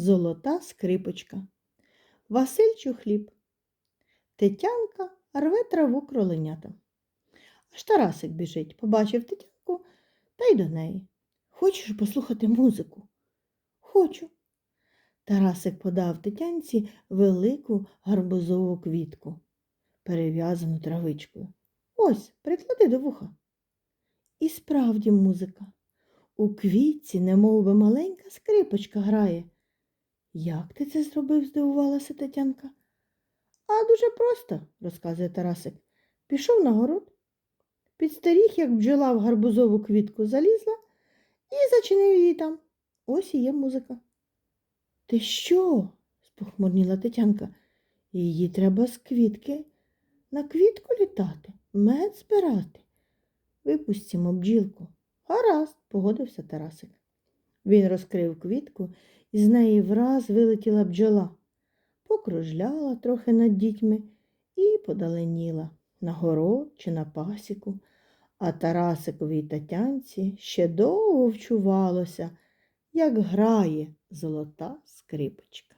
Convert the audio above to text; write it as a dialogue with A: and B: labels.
A: Золота скрипочка. Васильчу хліб. Тетянка рве траву кроленята. Аж Тарасик біжить, побачив Тетянку та й до неї. Хочеш послухати музику? Хочу. Тарасик подав Тетянці велику гарбузову квітку, перев'язану травичкою. Ось, приклади до вуха. І справді музика. У квітці, немов би маленька скрипочка грає. Як ти це зробив? здивувалася Тетянка. А дуже просто, розказує Тарасик. Пішов на город, підстеріг, як бджола в гарбузову квітку залізла і зачинив її там. Ось і є музика. Ти що? спохмурніла Тетянка. Її треба з квітки на квітку літати, мед збирати. Випустімо бджілку. Гаразд, погодився Тарасик. Він розкрив квітку, і з неї враз вилетіла бджола, покружляла трохи над дітьми і подаленіла на город чи на пасіку, а Тарасиковій Тетянці ще довго вчувалося, як грає золота скрипочка.